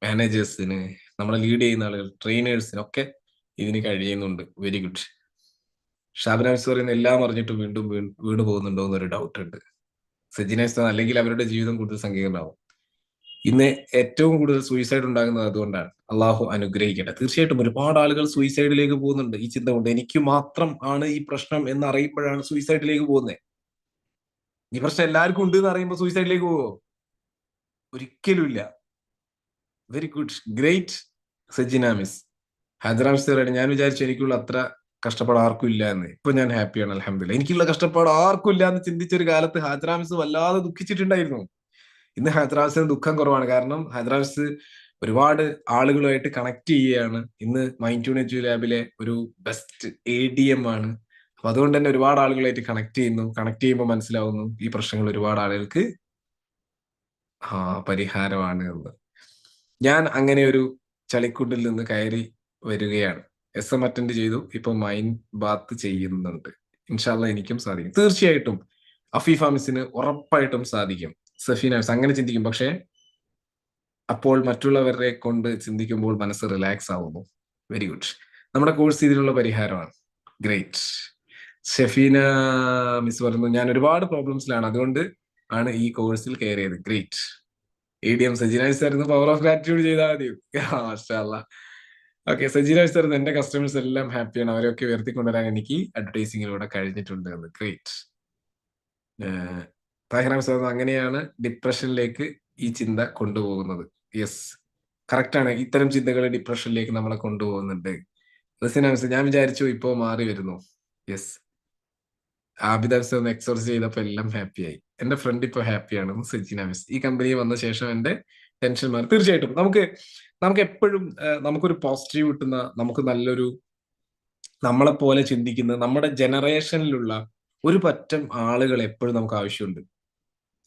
മാനേജേഴ്സിന് നമ്മളെ ലീഡ് ചെയ്യുന്ന ആളുകൾ ട്രെയിനേഴ്സിനൊക്കെ ഇതിന് കഴിയുന്നുണ്ട്. വെരി ഗുഡ് ഷാബിനാസ് പറയുന്ന എല്ലാം അറിഞ്ഞിട്ട് വീണ്ടും വീണ് വീണ് പോകുന്നുണ്ടോ എന്നൊരു ഡൗട്ട് ഉണ്ട്. സജിനേസ് അല്ലെങ്കിൽ അവരുടെ ജീവിതം കൂടുതൽ സങ്കീർണമാവും. ഇന്ന് ഏറ്റവും കൂടുതൽ സൂയിസൈഡ് ഉണ്ടാകുന്നത് അതുകൊണ്ടാണ്. അള്ളാഹു അനുഗ്രഹിക്കട്ടെ. തീർച്ചയായിട്ടും ഒരുപാട് ആളുകൾ സൂയിസൈഡിലേക്ക് പോകുന്നുണ്ട്. ഈ ചിന്ത കൊണ്ട് എനിക്ക് മാത്രം ആണ് ഈ പ്രശ്നം എന്ന് അറിയുമ്പോഴാണ് സൂയിസൈഡിലേക്ക് പോകുന്നത്. ഈ പ്രശ്നം എല്ലാവർക്കും ഉണ്ട് എന്ന് അറിയുമ്പോൾ സൂയിസൈഡിലേക്ക് പോവോ? ഒരിക്കലുമില്ല വെരി ഗുഡ് ഗ്രേറ്റ് സജിനാമിസ് ഹജറാം സിറാണ് ഞാൻ വിചാരിച്ചു എനിക്കുള്ള അത്ര കഷ്ടപ്പാട് ആർക്കും ഇല്ല എന്ന്. ഇപ്പൊ ഞാൻ ഹാപ്പിയാണ് അലഹമില്ല എനിക്കുള്ള കഷ്ടപ്പാട് ആർക്കും ഇല്ല എന്ന് ചിന്തിച്ചൊരു കാലത്ത് ഹാജറാമിസ് വല്ലാതെ ദുഃഖിച്ചിട്ടുണ്ടായിരുന്നു. ഇന്ന് ഹൈദരാബാദിന് ദുഃഖം കുറവാണ്. കാരണം ഹൈദരാബാദ് ഒരുപാട് ആളുകളുമായിട്ട് കണക്ട് ചെയ്യുകയാണ്. ഇന്ന് മൈൻഡ് ടു നെറ്റ് ലാബിലെ ഒരു ബെസ്റ്റ് എ ഡി എം ആണ്. അപ്പൊ അതുകൊണ്ട് തന്നെ ഒരുപാട് ആളുകളായിട്ട് കണക്ട് ചെയ്യുന്നു. കണക്ട് ചെയ്യുമ്പോൾ മനസ്സിലാവുന്നു ഈ പ്രശ്നങ്ങൾ ഒരുപാട് ആളുകൾക്ക് ആ പരിഹാരമാണ് എന്ന്. ഞാൻ അങ്ങനെ ഒരു ചളിക്കുണ്ടിൽ നിന്ന് കയറി വരികയാണ്. എസ് എം അറ്റൻഡ് ചെയ്തു. ഇപ്പൊ മൈൻഡ് ബാത്ത് ചെയ്യുന്നുണ്ട്. ഇൻഷാല്ല എനിക്കും സാധിക്കും. തീർച്ചയായിട്ടും അഫീഫ മിസ്സിന് ഉറപ്പായിട്ടും സാധിക്കും. സഫീന അങ്ങനെ ചിന്തിക്കും. പക്ഷേ അപ്പോൾ മറ്റുള്ളവരെ കൊണ്ട് ചിന്തിക്കുമ്പോൾ മനസ്സ് റിലാക്സ് ആവുന്നു. വെരി ഗുഡ് നമ്മുടെ കോഴ്സ് ഇതിനുള്ള പരിഹാരമാണ്. ഗ്രേറ്റ് ഷെഫീന മിസ് പറയുന്നു ഞാൻ ഒരുപാട് പ്രോബ്ലംസിലാണ് അതുകൊണ്ട് ആണ് ഈ കോഴ്സിൽ കയറിയത്. ഗ്രേറ്റ് എ ഡി എം സജിനായി പവർ ഓഫ് ഗ്രാറ്റിറ്റ്യൂഡ് ചെയ്താൽ മതി ഓക്കെ സജി രാജ് സാർ എന്റെ കസ്റ്റമേഴ്സ് എല്ലാം ഹാപ്പിയാണ് അവരെയൊക്കെ ഉയർത്തിക്കൊണ്ടുവരാൻ എനിക്ക് അഡ്വർടൈസിങ്ങിലൂടെ കഴിഞ്ഞിട്ടുണ്ട് എന്ന്. ഗ്രേറ്റ് താഹിറാം സാർ അങ്ങനെയാണ് ഡിപ്രഷനിലേക്ക് ഈ ചിന്ത കൊണ്ടുപോകുന്നത്. യെസ് കറക്റ്റ് ആണ്. ഇത്തരം ചിന്തകൾ ഡിപ്രഷനിലേക്ക് നമ്മളെ കൊണ്ടുപോകുന്നുണ്ട്. റസിന ഞാൻ വിചാരിച്ചു ഇപ്പോ മാറി വരുന്നു. യെസ് ആബിദ മിസ് ഒന്ന് എക്സോർസ് ചെയ്തപ്പോ എല്ലാം ഹാപ്പിയായി എന്റെ ഫ്രണ്ട് ഇപ്പൊ ഹാപ്പിയാണ് സജിനാമിസ് ഈ കമ്പനി വന്ന ശേഷം എന്റെ ടെൻഷൻ മാറി. തീർച്ചയായിട്ടും. നമുക്ക് നമുക്ക് എപ്പോഴും നമുക്കൊരു പോസിറ്റീവ് കിട്ടുന്ന നമുക്ക് നല്ലൊരു നമ്മളെ പോലെ ചിന്തിക്കുന്ന നമ്മുടെ ജനറേഷനിലുള്ള ഒരു പറ്റം ആളുകൾ എപ്പോഴും നമുക്ക് ആവശ്യമുണ്ട്.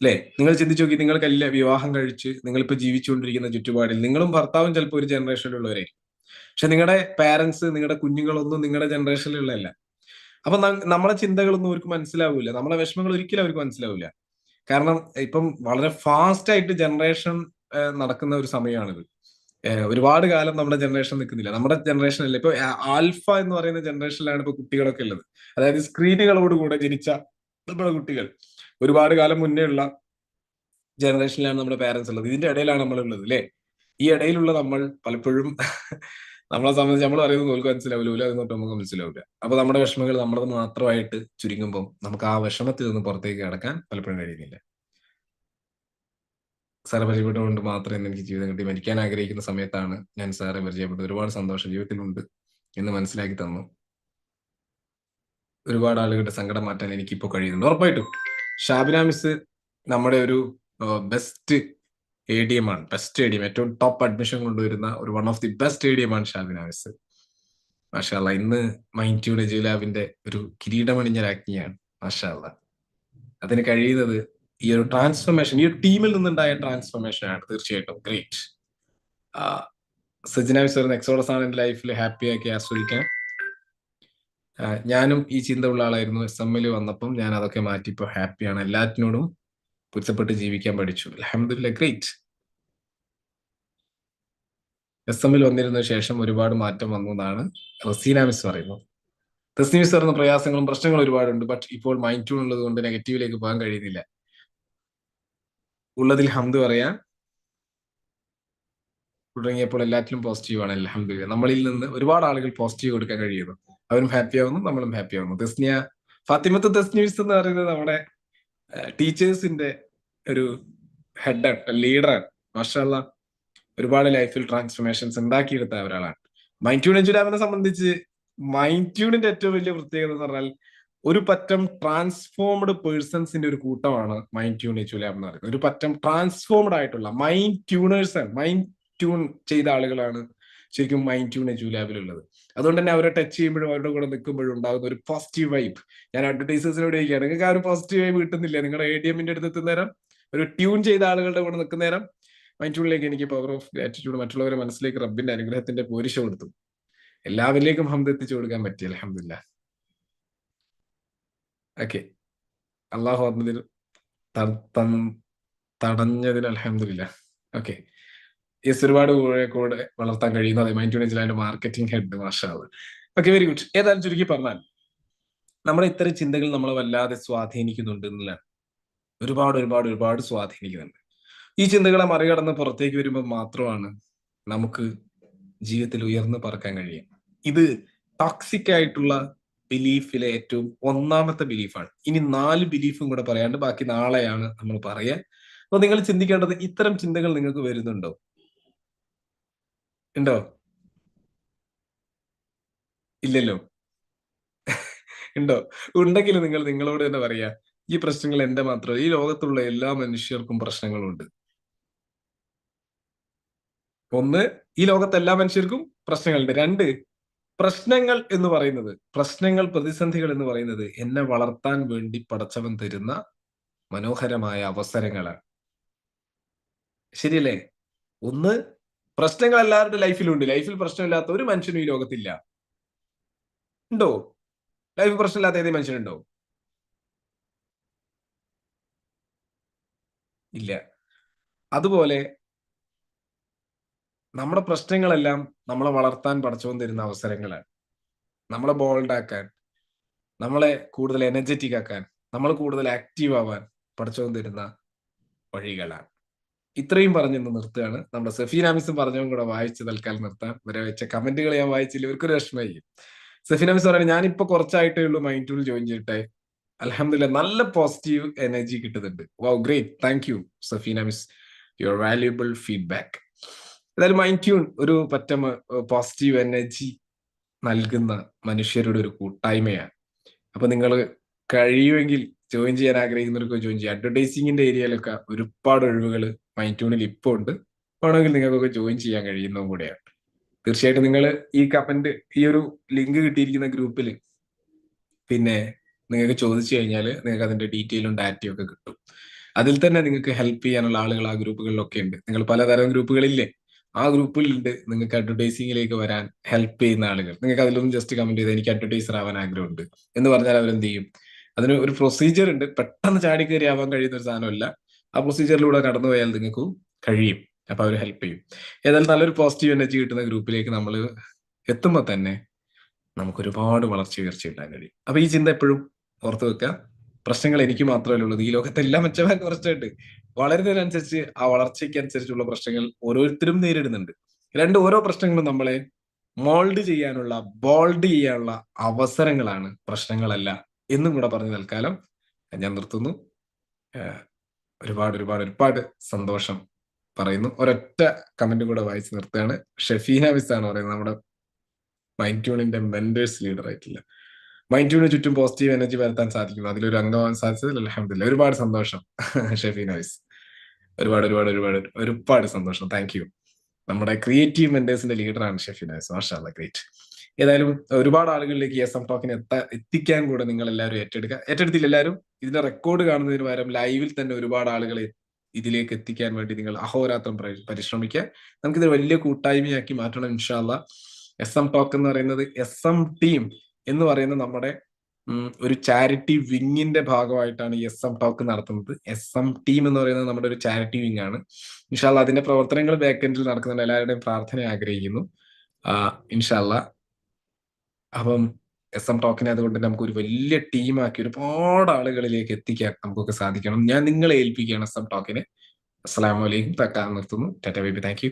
അല്ലെ? നിങ്ങൾ ചിന്തിച്ചു നോക്കി നിങ്ങൾക്ക് കല്യ വിവാഹം കഴിച്ച് നിങ്ങളിപ്പോ ജീവിച്ചുകൊണ്ടിരിക്കുന്ന ചുറ്റുപാടിൽ നിങ്ങളും ഭർത്താവും ചിലപ്പോൾ ഒരു ജനറേഷനിലുള്ളവരായിരിക്കും പക്ഷെ നിങ്ങളുടെ പാരന്റ്സ് നിങ്ങളുടെ കുഞ്ഞുങ്ങളൊന്നും നിങ്ങളുടെ ജനറേഷനിലുള്ളതല്ല അപ്പൊ നമ്മളെ ചിന്തകളൊന്നും അവർക്ക് മനസ്സിലാവില്ല. നമ്മളെ വിഷമങ്ങൾ ഒരിക്കലും അവർക്ക് മനസ്സിലാവില്ല. കാരണം ഇപ്പം വളരെ ഫാസ്റ്റ് ആയിട്ട് ജനറേഷൻ നടക്കുന്ന ഒരു സമയമാണിത് ഒരുപാട് കാലം നമ്മുടെ ജനറേഷൻ നിൽക്കുന്നില്ല നമ്മുടെ ജനറേഷൻ അല്ല? ഇപ്പൊ ആൽഫ എന്ന് പറയുന്ന ജനറേഷനിലാണ് ഇപ്പൊ കുട്ടികളൊക്കെ ഉള്ളത്. അതായത് സ്ക്രീനുകളോടുകൂടെ ജനിച്ച നമ്മുടെ കുട്ടികൾ. ഒരുപാട് കാലം മുന്നേ ഉള്ള ജനറേഷനിലാണ് നമ്മുടെ പാരന്റ്സ് ഉള്ളത്. ഇതിന്റെ ഇടയിലാണ് നമ്മൾ ഉള്ളത് അല്ലെ? ഈ ഇടയിലുള്ള നമ്മൾ പലപ്പോഴും നമ്മളെ സംബന്ധിച്ച് നമ്മൾ പറയുന്നത് നമുക്ക് മനസ്സിലാവില്ല അതൊന്നും നമുക്ക് മനസ്സിലാവില്ല അപ്പൊ നമ്മുടെ വിഷമങ്ങൾ നമ്മളത് മാത്രമായിട്ട് ചുരുങ്ങുമ്പോൾ നമുക്ക് ആ വിഷമത്തിൽ നിന്ന് പുറത്തേക്ക് കടക്കാൻ പലപ്പോഴും കഴിയുന്നില്ല. സാറെ പരിചയപ്പെട്ടുകൊണ്ട് മാത്രമേ എനിക്ക് ജീവിതം കിട്ടി. മരിക്കാൻ ആഗ്രഹിക്കുന്ന സമയത്താണ് ഞാൻ സാറെ പരിചയപ്പെട്ടത്. ഒരുപാട് സന്തോഷം. ജീവിതത്തിലുണ്ട് എന്ന് മനസ്സിലാക്കി തന്നു. ഒരുപാട് ആളുകളുടെ സങ്കടം മാറ്റാൻ എനിക്കിപ്പോൾ കഴിയുന്നുണ്ട്. ഉറപ്പായിട്ടും. ഷാബിന മിസ് നമ്മുടെ ഒരു ബെസ്റ്റ് എ ഡി എം ആണ്. ബെസ്റ്റ് എ ഡി എം ഏറ്റവും ടോപ്പ് അഡ്മിഷൻ കൊണ്ടുവരുന്ന ഒരു one of the best A D M ആണ് ഷാബിന മിസ്. മാഷാല്ല ഇന്ന് മൈൻഡ് ട്യൂൺ ലാബിന്റെ ഒരു കിരീടമണിഞ്ഞ രാജ്ഞിയാണ്. മാഷാല്ല അതിന് കഴിയുന്നത് ഈ ഒരു ട്രാൻസ്ഫർമേഷൻ ഈ ഒരു ടീമിൽ നിന്നുണ്ടായ ട്രാൻസ്ഫർമേഷൻ ആണ് തീർച്ചയായിട്ടും ഗ്രേറ്റ് സജിന വിശ്വർ എക്സോഡസ് ആണ് എന്റെ ലൈഫിൽ ഹാപ്പി ആക്കി ആസ്വദിക്കാൻ. ഞാനും ഈ ചിന്ത ഉള്ള ആളായിരുന്നു എസ് എം എൽ വന്നപ്പം ഞാൻ അതൊക്കെ മാറ്റി ഇപ്പോൾ ഹാപ്പിയാണ് എല്ലാറ്റിനോടും പൊരുത്തപ്പെട്ട് ജീവിക്കാൻ പഠിച്ചു. അലഹമില്ല ഗ്രേറ്റ് എസ് എമ്മിൽ വന്നിരുന്ന ശേഷം ഒരുപാട് മാറ്റം വന്നു എന്നാണ് റസീന മിസ് പറയുന്നത്. റസീന മിസ് പറയുന്ന പ്രയാസങ്ങളും പ്രശ്നങ്ങളും ഒരുപാടുണ്ട് ബട്ട് ഇപ്പോൾ മൈൻഡ് ട്യൂൺ ഉള്ളത് കൊണ്ട് നെഗറ്റീവിലേക്ക് പോകാൻ കഴിയുന്നില്ല. ഉള്ളതിൽ ഹംദ് പറയാം. തുടങ്ങിയപ്പോൾ എല്ലാറ്റിലും ആണ് അലഹമില്ല നമ്മളിൽ നിന്ന് ഒരുപാട് ആളുകൾ പോസിറ്റീവ് കൊടുക്കാൻ കഴിയുന്നു. അവരും ഹാപ്പി ആവുന്നു നമ്മളും ഹാപ്പി ആവുന്നു. തസ്നിയ ഫാത്തിമത്ത് തസ്നീസ് എന്ന് പറയുന്നത് നമ്മുടെ ടീച്ചേഴ്സിന്റെ ഒരു ഹെഡാണ് ലീഡറാണ് മാഷല്ല ഒരുപാട് ലൈഫിൽ ട്രാൻസ്ഫോർമേഷൻസ് ഉണ്ടാക്കിയെടുത്ത ഒരാളാണ്. മൈൻഡ് ട്യൂൺ എഞ്ചുരാമിനെ സംബന്ധിച്ച് മൈൻഡ് ട്യൂണിന്റെ ഏറ്റവും വലിയ പ്രത്യേകത എന്ന് പറഞ്ഞാൽ ഒരു പറ്റം ട്രാൻസ്ഫോംഡ് പേഴ്സൺസിന്റെ ഒരു കൂട്ടമാണ് മൈൻഡ് ട്യൂൺ എച്ചുലാബ് എന്ന് പറയുന്നത്. ഒരു പറ്റം ട്രാൻസ്ഫോംഡ് ആയിട്ടുള്ള മൈൻഡ് ട്യൂണേഴ്സ് മൈൻഡ് ട്യൂൺ ചെയ്ത ആളുകളാണ് ശരിക്കും മൈൻഡ് ട്യൂൺ എച്ചുലാബിലുള്ളത് അതുകൊണ്ട് തന്നെ അവരെ ടച്ച് ചെയ്യുമ്പോഴും അവരുടെ കൂടെ നിൽക്കുമ്പോഴും ഉണ്ടാകുന്ന ഒരു പോസിറ്റീവ് വൈബ് ഞാൻ അഡ്വർടൈസേഴ്സിനോട് ചോദിക്കുകയാണ് നിങ്ങൾക്ക് ആ ഒരു പോസിറ്റീവ് വൈബ് കിട്ടുന്നില്ല. നിങ്ങളുടെ എ ഡി എമ്മിന്റെ അടുത്ത് എത്തുന്ന നേരം ഒരു ട്യൂൺ ചെയ്ത ആളുകളുടെ കൂടെ നിൽക്കുന്ന നേരം മൈൻഡ് ട്യൂണിലേക്ക് എനിക്ക് പവർ ഓഫ് ഗ്രാറ്റിറ്റ്യൂഡ് മറ്റുള്ളവരെ മനസ്സിലേക്ക് റബ്ബിന്റെ അനുഗ്രഹത്തിന്റെ പോരിശ കൊടുത്തു എല്ലാവരിലേക്കും ഹംദ് എത്തിച്ചു കൊടുക്കാൻ പറ്റി. അലഹമില്ല ഓക്കെ അള്ളാഹു അതിൽ തടഞ്ഞതിൽ അലഹമില്ല ഓക്കെ യെസ് ഒരുപാട് കൂടെ കൂടെ വളർത്താൻ കഴിയുന്ന. അതെ മൈൻഡ് യൂണിറ്റിൽ മാർക്കറ്റിംഗ് ഹെഡ് മാഷാവ് ഓക്കെ വെരി ഗുഡ് ഏതായാലും ചുരുക്കി പറഞ്ഞാൽ നമ്മുടെ ഇത്തരം ചിന്തകൾ നമ്മളെ വല്ലാതെ സ്വാധീനിക്കുന്നുണ്ട് എന്നുള്ളതാണ്. ഒരുപാട് ഒരുപാട് ഒരുപാട് സ്വാധീനിക്കുന്നുണ്ട്. ഈ ചിന്തകളെ മറികടന്ന് പുറത്തേക്ക് വരുമ്പോൾ മാത്രമാണ് നമുക്ക് ജീവിതത്തിൽ ഉയർന്നു പറക്കാൻ കഴിയും ഇത് ടോക്സിക് ആയിട്ടുള്ള ബിലീഫിലെ ഏറ്റവും ഒന്നാമത്തെ ബിലീഫാണ് ഇനി നാല് ബിലീഫും കൂടെ പറയാണ്ട് ബാക്കി നാളെയാണ് നമ്മൾ പറയുക അപ്പൊ നിങ്ങൾ ചിന്തിക്കേണ്ടത് ഇത്തരം ചിന്തകൾ നിങ്ങൾക്ക് വരുന്നുണ്ടോ? ഉണ്ടോ? ഇല്ലല്ലോ. ഉണ്ടോ? ഉണ്ടെങ്കിൽ നിങ്ങൾ നിങ്ങളോട് തന്നെ പറയാ. ഈ പ്രശ്നങ്ങൾ എന്റെ മാത്രം ഈ ലോകത്തുള്ള എല്ലാ മനുഷ്യർക്കും പ്രശ്നങ്ങളുണ്ട്. ഒന്ന് ഈ ലോകത്തെ എല്ലാ മനുഷ്യർക്കും പ്രശ്നങ്ങളുണ്ട്. രണ്ട് പ്രശ്നങ്ങൾ എന്ന് പറയുന്നത് പ്രശ്നങ്ങൾ പ്രതിസന്ധികൾ എന്ന് പറയുന്നത് എന്നെ വളർത്താൻ വേണ്ടി പടച്ചവൻ തരുന്ന മനോഹരമായ അവസരങ്ങളാണ്. ശരിയല്ലേ? ഒന്ന് പ്രശ്നങ്ങൾ എല്ലാവരുടെ ലൈഫിലുണ്ട്. ലൈഫിൽ പ്രശ്നമില്ലാത്ത ഒരു മനുഷ്യനും ഈ ലോകത്തില്ല. ഉണ്ടോ? ലൈഫ് പ്രശ്നമില്ലാത്ത ഏതെങ്കിലും മനുഷ്യനുണ്ടോ? ഇല്ല. അതുപോലെ നമ്മുടെ പ്രശ്നങ്ങളെല്ലാം നമ്മളെ വളർത്താൻ പഠിച്ചുകൊണ്ടിരുന്ന അവസരങ്ങളാണ്. നമ്മളെ ബോൾഡാക്കാൻ നമ്മളെ കൂടുതൽ എനർജറ്റിക് ആക്കാൻ നമ്മൾ കൂടുതൽ ആക്റ്റീവ് ആവാൻ പഠിച്ചുകൊണ്ടിരുന്ന വഴികളാണ്. ഇത്രയും പറഞ്ഞെന്ന് നിർത്തുകയാണ്. നമ്മുടെ സഫീൻ ആമിസും പറഞ്ഞതും കൂടെ വായിച്ച് തൽക്കാലം നിർത്താം. ഇവരെ വെച്ച കമന്റുകൾ ഞാൻ വായിച്ചില്ല ഇവർക്കൊരു വിഷമമായി. സഫീൻ ആമിസ് പറയുന്നത് ഞാനിപ്പോ കുറച്ചായിട്ടേ ഉള്ളൂ മൈൻഡ് ടൂൾ ജോയിൻ ചെയ്തിട്ടെ. അലഹമില്ല നല്ല പോസിറ്റീവ് എനർജി കിട്ടുന്നുണ്ട്. Wow great thank you Safeen ആമിസ് your valuable feedback ഏതായാലും മൈൻഡ് ട്യൂൺ ഒരു പറ്റം പോസിറ്റീവ് എനർജി നൽകുന്ന മനുഷ്യരുടെ ഒരു കൂട്ടായ്മയാണ്. അപ്പൊ നിങ്ങൾ കഴിയുമെങ്കിൽ ജോയിൻ ചെയ്യാൻ ആഗ്രഹിക്കുന്നവർക്ക് ജോയിൻ ചെയ്യാം. അഡ്വർടൈസിങ്ങിന്റെ ഏരിയയിലൊക്കെ ഒരുപാട് ഒഴിവുകൾ മൈൻഡ് ട്യൂണിൽ ഇപ്പോൾ ഉണ്ട്. വേണമെങ്കിൽ നിങ്ങൾക്കൊക്കെ ജോയിൻ ചെയ്യാൻ കഴിയുന്നതും കൂടെയാണ്. തീർച്ചയായിട്ടും നിങ്ങൾ ഈ കമന്റ് ഈ ഒരു ലിങ്ക് കിട്ടിയിരിക്കുന്ന ഗ്രൂപ്പിൽ പിന്നെ നിങ്ങൾക്ക് ചോദിച്ചു കഴിഞ്ഞാൽ നിങ്ങൾക്ക് അതിന്റെ ഡീറ്റെയിലും ഡാറ്റയും ഒക്കെ കിട്ടും. അതിൽ തന്നെ നിങ്ങൾക്ക് ഹെൽപ്പ് ചെയ്യാനുള്ള ആളുകൾ ആ ഗ്രൂപ്പുകളിലൊക്കെ ഉണ്ട്. നിങ്ങൾ പലതരം ഗ്രൂപ്പുകളില്ലേ ആ ഗ്രൂപ്പിലുണ്ട്. നിങ്ങൾക്ക് അഡ്വർടൈസിംഗിലേക്ക് വരാൻ ഹെൽപ്പ് ചെയ്യുന്ന ആളുകൾ. നിങ്ങൾക്ക് അതിലൊന്നും ജസ്റ്റ് കമന്റ് ചെയ്ത് എനിക്ക് അഡ്വർടൈസർ ആവാൻ ആഗ്രഹമുണ്ട് എന്ന് പറഞ്ഞാൽ അവരെന്ത് ചെയ്യും? അതിന് ഒരു പ്രൊസീജിയർ ഉണ്ട്. പെട്ടെന്ന് ചാടി കയറി ആവാൻ കഴിയുന്ന ഒരു സാധനമല്ല. ആ പ്രൊസീജിയറിലൂടെ കടന്നു പോയാൽ നിങ്ങൾക്ക് കഴിയും. അപ്പൊ അവർ ഹെൽപ്പ് ചെയ്യും. ഏതായാലും നല്ലൊരു പോസിറ്റീവ് എനർജി കിട്ടുന്ന ഗ്രൂപ്പിലേക്ക് നമ്മൾ എത്തുമ്പോൾ തന്നെ നമുക്ക് ഒരുപാട് വളർച്ച ഉയർച്ച ഉണ്ടാകാൻ കഴിയും. അപ്പൊ ഈ ചിന്ത എപ്പോഴും ഓർത്ത് വെക്കുക. പ്രശ്നങ്ങൾ എനിക്ക് മാത്രമല്ല ഉള്ളത് ഈ ലോകത്തെ എല്ലാ കുറച്ചുണ്ട് വളരുന്നതിനനുസരിച്ച് ആ വളർച്ചയ്ക്ക് അനുസരിച്ചുള്ള പ്രശ്നങ്ങൾ ഓരോരുത്തരും നേരിടുന്നുണ്ട്. രണ്ട് ഓരോ പ്രശ്നങ്ങളും നമ്മളെ മോൾഡ് ചെയ്യാനുള്ള ബോൾഡ് ചെയ്യാനുള്ള അവസരങ്ങളാണ് പ്രശ്നങ്ങളല്ല എന്നും കൂടെ പറഞ്ഞു തൽക്കാലം ഞാൻ നിർത്തുന്നു. ഒരുപാട് ഒരുപാട് ഒരുപാട് സന്തോഷം പറയുന്നു. ഒരൊറ്റ കമന്റ് കൂടെ വായിച്ച് നിർത്തുകയാണ്. ഷെഫീന മിസ് ആണ് പറയുന്നത് നമ്മുടെ മൈൻഡ് ട്യൂണിന്റെ മെന്റേഴ്സ് ലീഡർ ആയിട്ടില്ല. മൈൻഡ് ട്യൂണിന് ചുറ്റും പോസിറ്റീവ് എനർജി വരുത്താൻ സാധിക്കുന്നു. അതിലൊരു അംഗമാകാൻ സാധിച്ചതിൽ അലഹമില്ല ഒരുപാട് സന്തോഷം ഷെഫീന മിസ്. ഒരുപാട് ഒരുപാട് ഒരുപാട് ഒരുപാട് സന്തോഷം. താങ്ക് യു നമ്മുടെ ക്രിയേറ്റീവ് മെന്റേഴ്സിന്റെ ലീഡറാണ് ഷെഫിനാസ് മാഷാല്ല ഗ്രേറ്റ് ഏതായാലും ഒരുപാട് ആളുകളിലേക്ക് എസ് എം ടോക്കിന് എത്താ എത്തിക്കാൻ കൂടെ നിങ്ങൾ എല്ലാവരും ഏറ്റെടുക്കുക ഏറ്റെടുത്തില്ല എല്ലാവരും? ഇതിന്റെ റെക്കോർഡ് കാണുന്നതിന് പകരം ലൈവിൽ തന്നെ ഒരുപാട് ആളുകളെ ഇതിലേക്ക് എത്തിക്കാൻ വേണ്ടി നിങ്ങൾ അഹോരാത്രം പരിശ്രമിക്കുക. നമുക്കിത് വലിയ കൂട്ടായ്മയാക്കി മാറ്റണം ഇൻഷാല്ല എസ് എം ടോക്ക് എന്ന് പറയുന്നത് എസ് എം ടീം എന്ന് പറയുന്ന നമ്മുടെ ഒരു ചാരിറ്റി വിങ്ങിന്റെ ഭാഗമായിട്ടാണ് എസ് എം ടോക്ക് നടത്തുന്നത്. എസ് എം ടീം എന്ന് പറയുന്നത് നമ്മുടെ ഒരു ചാരിറ്റി വിങ് ആണ്. ഇൻഷാല്ല അതിന്റെ പ്രവർത്തനങ്ങൾ ബാക്കെൻഡിൽ നടക്കുന്നുണ്ട്. എല്ലാവരുടെയും പ്രാർത്ഥന ആഗ്രഹിക്കുന്നു. ഇൻഷാല്ല അപ്പം എസ് എം ടോക്കിനെ അതുകൊണ്ട് നമുക്ക് ഒരു വലിയ ടീമാക്കി ഒരുപാട് ആളുകളിലേക്ക് എത്തിക്കാൻ നമുക്കൊക്കെ സാധിക്കണം. ഞാൻ നിങ്ങളെ ഏൽപ്പിക്കുകയാണ് എസ് എം ടോക്കിനെ അസ്സാം വലൈക്കും തക്കാൻ നിർത്തുന്നു. Tata baby thank you